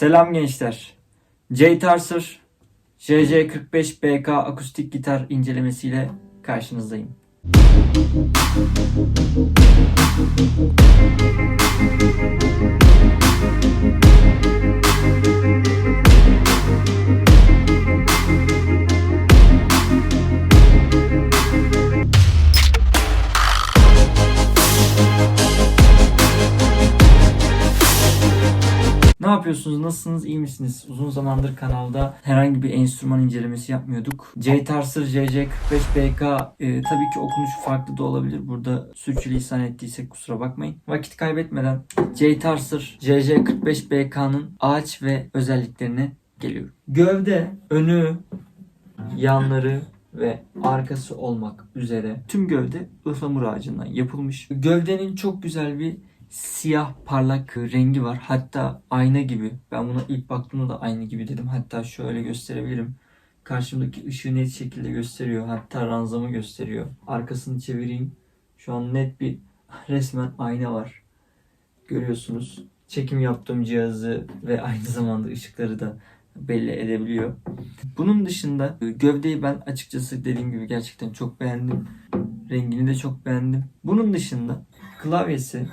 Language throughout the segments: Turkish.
Selam gençler. Jay Tarser JJ45BK akustik gitar incelemesiyle karşınızdayım. Ne yapıyorsunuz? Nasılsınız? İyi misiniz? Uzun zamandır kanalda herhangi bir enstrüman incelemesi yapmıyorduk. J Tarser JJ45BK e, tabii ki okunuşu farklı da olabilir. Burada sürçülisan ettiysek kusura bakmayın. Vakit kaybetmeden J Tarser JJ45BK'nın ağaç ve özelliklerine geliyorum. Gövde, önü, yanları ve arkası olmak üzere tüm gövde ıhlamur ağacından yapılmış. Gövdenin çok güzel bir siyah parlak rengi var. Hatta ayna gibi. Ben buna ilk baktığımda da aynı gibi dedim. Hatta şöyle gösterebilirim. Karşımdaki ışığı net şekilde gösteriyor. Hatta ranzamı gösteriyor. Arkasını çevireyim. Şu an net bir resmen ayna var. Görüyorsunuz. Çekim yaptığım cihazı ve aynı zamanda ışıkları da belli edebiliyor. Bunun dışında gövdeyi ben açıkçası dediğim gibi gerçekten çok beğendim. Rengini de çok beğendim. Bunun dışında klavyesi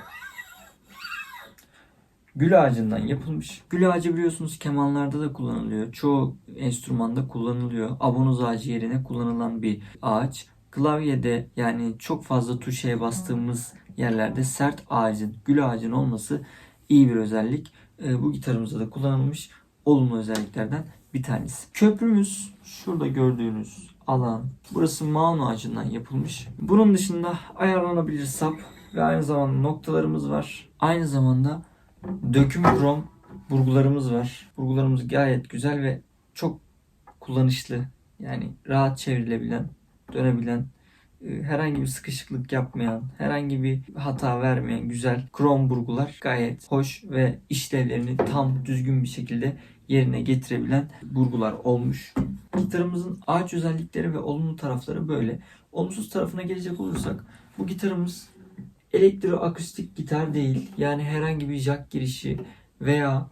gül ağacından yapılmış. Gül ağacı biliyorsunuz kemanlarda da kullanılıyor. Çoğu enstrümanda kullanılıyor. Abonoz ağacı yerine kullanılan bir ağaç. Klavyede yani çok fazla tuşeye bastığımız yerlerde sert ağacın, gül ağacın olması iyi bir özellik. Ee, bu gitarımızda da kullanılmış olumlu özelliklerden bir tanesi. Köprümüz şurada gördüğünüz alan. Burası maun ağacından yapılmış. Bunun dışında ayarlanabilir sap ve aynı zamanda noktalarımız var. Aynı zamanda döküm krom burgularımız var. Burgularımız gayet güzel ve çok kullanışlı. Yani rahat çevrilebilen, dönebilen, e, herhangi bir sıkışıklık yapmayan, herhangi bir hata vermeyen güzel krom burgular gayet hoş ve işlevlerini tam düzgün bir şekilde yerine getirebilen burgular olmuş. Gitarımızın ağaç özellikleri ve olumlu tarafları böyle. Olumsuz tarafına gelecek olursak bu gitarımız elektroakustik gitar değil. Yani herhangi bir jack girişi veya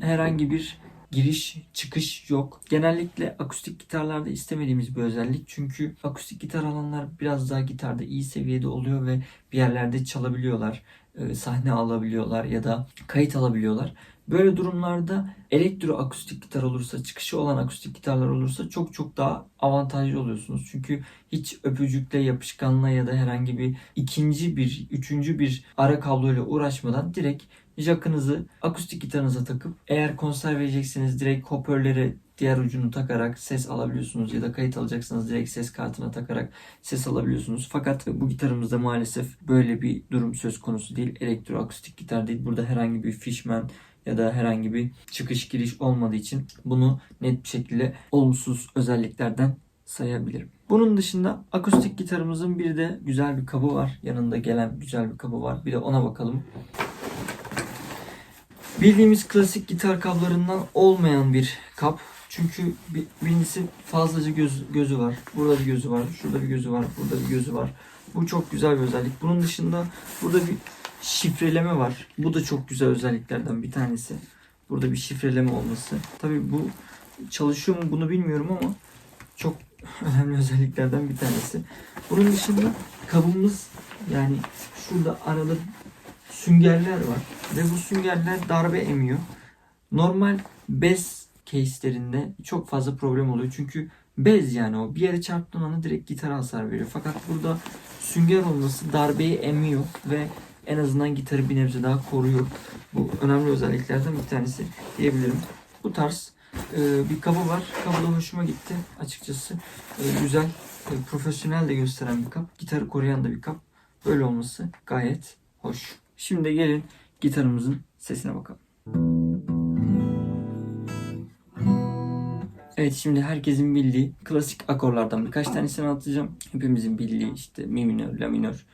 herhangi bir giriş çıkış yok. Genellikle akustik gitarlarda istemediğimiz bir özellik. Çünkü akustik gitar alanlar biraz daha gitarda iyi seviyede oluyor ve bir yerlerde çalabiliyorlar. e, Sahne alabiliyorlar ya da kayıt alabiliyorlar. Böyle durumlarda elektroakustik gitar olursa, çıkışı olan akustik gitarlar olursa çok çok daha avantajlı oluyorsunuz. Çünkü hiç öpücükle, yapışkanla ya da herhangi bir ikinci bir, üçüncü bir ara kabloyla uğraşmadan direkt jackınızı akustik gitarınıza takıp eğer konser verecekseniz direkt hoparlöre diğer ucunu takarak ses alabiliyorsunuz ya da kayıt alacaksanız direkt ses kartına takarak ses alabiliyorsunuz. Fakat bu gitarımızda maalesef böyle bir durum söz konusu değil. Elektroakustik gitar değil. Burada herhangi bir Fishman ya da herhangi bir çıkış giriş olmadığı için bunu net bir şekilde olumsuz özelliklerden sayabilirim. Bunun dışında akustik gitarımızın bir de güzel bir kabı var. Yanında gelen güzel bir kabı var. Bir de ona bakalım. Bildiğimiz klasik gitar kablarından olmayan bir kap. Çünkü bir- birincisi fazlaca göz, gözü var. Burada bir gözü var. Şurada bir gözü var. Burada bir gözü var. Bu çok güzel bir özellik. Bunun dışında burada bir şifreleme var. Bu da çok güzel özelliklerden bir tanesi. Burada bir şifreleme olması. Tabii bu çalışıyor mu bunu bilmiyorum ama çok önemli özelliklerden bir tanesi. Bunun dışında kabımız yani şurada arada süngerler var ve bu süngerler darbe emiyor. Normal bez case'lerinde çok fazla problem oluyor. Çünkü bez yani o bir yere çarptığın anda direkt gitara hasar veriyor. Fakat burada sünger olması darbeyi emiyor ve en azından gitarı bir nebze daha koruyor. Bu önemli özelliklerden bir tanesi diyebilirim. Bu tarz e, bir kabı var. Kabı da hoşuma gitti açıkçası. E, güzel, e, profesyonel de gösteren bir kap. Gitarı koruyan da bir kap. Böyle olması gayet hoş. Şimdi gelin gitarımızın sesine bakalım. Evet şimdi herkesin bildiği klasik akorlardan birkaç tanesini anlatacağım. Hepimizin bildiği işte mi minör, la minör.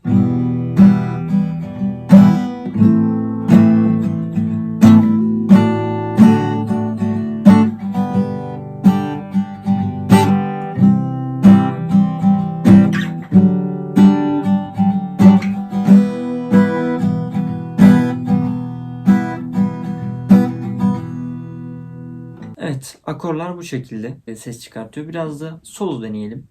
Evet, akorlar bu şekilde e, ses çıkartıyor. Biraz da solo deneyelim.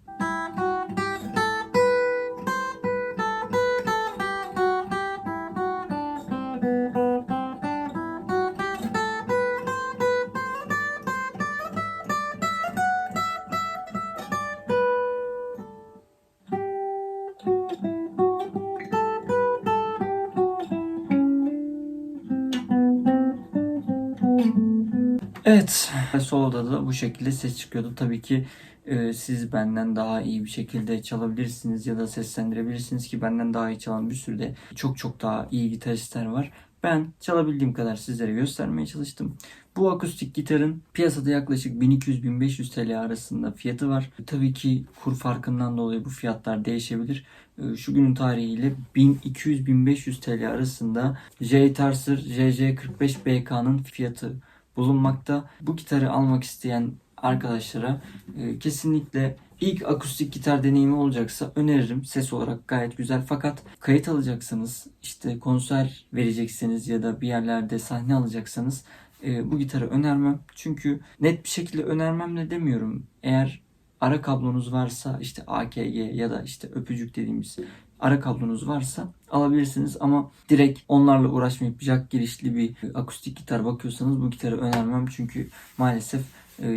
Evet, soloda da bu şekilde ses çıkıyordu. Tabii ki e, siz benden daha iyi bir şekilde çalabilirsiniz ya da seslendirebilirsiniz ki benden daha iyi çalan bir sürü de çok çok daha iyi gitaristler var. Ben çalabildiğim kadar sizlere göstermeye çalıştım. Bu akustik gitarın piyasada yaklaşık 1200-1500 TL arasında fiyatı var. Tabii ki kur farkından dolayı bu fiyatlar değişebilir. E, Şu günün tarihiyle 1200-1500 TL arasında J Tarser JJ45BK'nın fiyatı bulunmakta. Bu gitarı almak isteyen arkadaşlara e, kesinlikle ilk akustik gitar deneyimi olacaksa öneririm. Ses olarak gayet güzel fakat kayıt alacaksanız işte konser vereceksiniz ya da bir yerlerde sahne alacaksanız e, bu gitarı önermem. Çünkü net bir şekilde önermem de demiyorum. Eğer ara kablonuz varsa işte AKG ya da işte öpücük dediğimiz ara kablonuz varsa alabilirsiniz. Ama direkt onlarla uğraşmayıp jack girişli bir akustik gitar bakıyorsanız bu gitarı önermem. Çünkü maalesef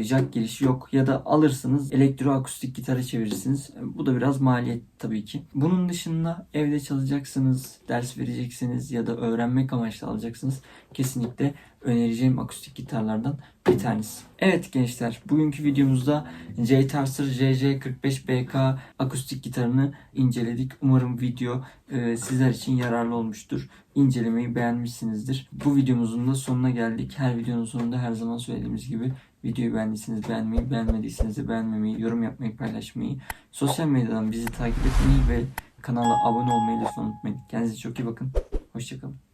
jack girişi yok ya da alırsınız elektro akustik gitara çevirirsiniz. E, Bu da biraz maliyet tabii ki. Bunun dışında evde çalacaksınız, ders vereceksiniz ya da öğrenmek amaçlı alacaksınız. Kesinlikle önereceğim akustik gitarlardan bir tanesi. Evet gençler bugünkü videomuzda J Tarser JJ45BK akustik gitarını inceledik. Umarım video e, sizler için yararlı olmuştur. İncelemeyi beğenmişsinizdir. Bu videomuzun da sonuna geldik. Her videonun sonunda her zaman söylediğimiz gibi videoyu beğendiyseniz beğenmeyi, beğenmediyseniz de beğenmemeyi, yorum yapmayı, paylaşmayı, sosyal medyadan bizi takip etmeyi ve kanala abone olmayı lütfen unutmayın. Kendinize çok iyi bakın. Hoşçakalın.